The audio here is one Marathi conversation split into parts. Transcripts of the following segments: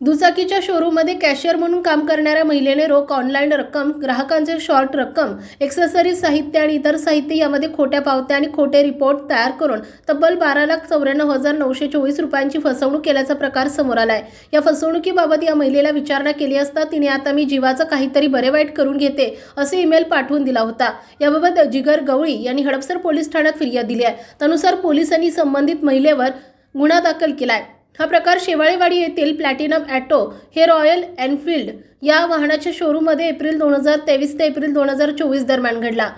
दुचाकीच्या शोरूममध्ये कॅशियर म्हणून काम करणाऱ्या महिलेने रोख ऑनलाईन रक्कम ग्राहकांचे शॉर्ट रक्कम एक्सेसरीज साहित्य आणि इतर साहित्य यामध्ये खोट्या पावत्या आणि खोटे रिपोर्ट तयार करून तब्बल बारा लाख चौऱ्याण्णव हजार नऊशे चोवीस रुपयांची फसवणूक केल्याचा प्रकार समोर आलाय. या फसवणुकीबाबत या महिलेला विचारणा केली असता तिने आता मी जीवाचं काहीतरी बरे वाईट करून घेते असे ईमेल पाठवून दिला होता. याबाबत जिगर गवळी यांनी हडपसर पोलीस ठाण्यात फिर्याद दिली आहे. त्यानुसार पोलिसांनी संबंधित महिलेवर गुन्हा दाखल केला आहे हा प्रकार शेवाळेवाडी येथील प्लॅटिनम ॲटो हे रॉयल एनफिल्ड या वाहनाच्या शोरूममध्ये एप्रिल दोन हजार तेवीस ते एप्रिल दोन हजार चोवीस दरम्यान घडला.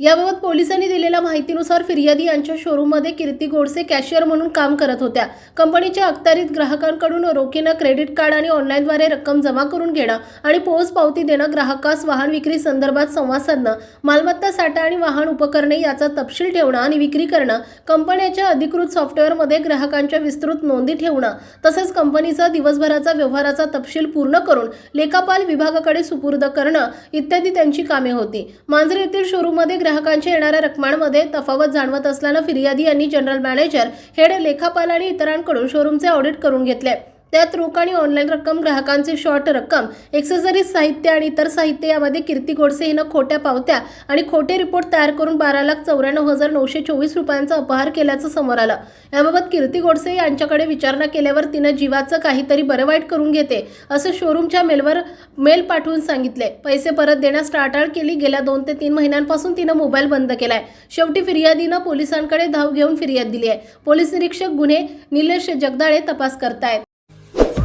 याबाबत पोलिसांनी दिलेल्या माहितीनुसार फिर्यादी यांच्या शोरूममध्ये कीर्ती गोडसे कॅशियर म्हणून काम करत होत्या. कंपनीच्या अखत्यारीत ग्राहकांकडून रोखीनं क्रेडिट कार्ड आणि ऑनलाईनद्वारे रक्कम जमा करून घेणं आणि पोच पावती देणं ग्राहकास वाहन विक्री संदर्भात संवाद साधणं मालमत्ता साठा आणि वाहन उपकरणे याचा तपशील ठेवणं आणि विक्री करणं कंपन्याच्या अधिकृत सॉफ्टवेअरमध्ये ग्राहकांच्या विस्तृत नोंदी ठेवणं तसेच कंपनीचा दिवसभराचा व्यवहाराचा तपशील पूर्ण करून लेखापाल विभागाकडे सुपूर्द करणं इत्यादी त्यांची कामे होती. मांजरे येथील शोरूममध्ये ग्राहकांच्या येणाऱ्या रकमांमध्ये तफावत जाणवत असल्यानं फिर्यादी यांनी जनरल मॅनेजर हेड लेखापाल आणि इतरांकडून शोरूमचे ऑडिट करून घेतले. त्यात रोख आणि ऑनलाईन रक्कम ग्राहकांची शॉर्ट रक्कम एक्सेसरीज साहित्य आणि इतर साहित्य यामध्ये कीर्ती गोडसे हिनं खोट्या पावत्या आणि खोटे रिपोर्ट तयार करून बारा लाख चौऱ्याण्णव हजार नऊशे चोवीस रुपयांचा अपहार केल्याचं समोर आलं. याबाबत कीर्ती गोडसे यांच्याकडे विचारणा केल्यावर तिनं जीवाचं काहीतरी बरं वाईट करून घेते असं शोरूमच्या मेलवर मेल पाठवून सांगितले. पैसे परत देण्यास टाळाटाळ केली. गेल्या दोन ते तीन महिन्यांपासून तिनं मोबाईल बंद केलाय. शेवटी फिर्यादीनं पोलिसांकडे धाव घेऊन फिर्याद दिली आहे पोलीस निरीक्षक गुन्हे निलेश जगदाळे तपास करतायत.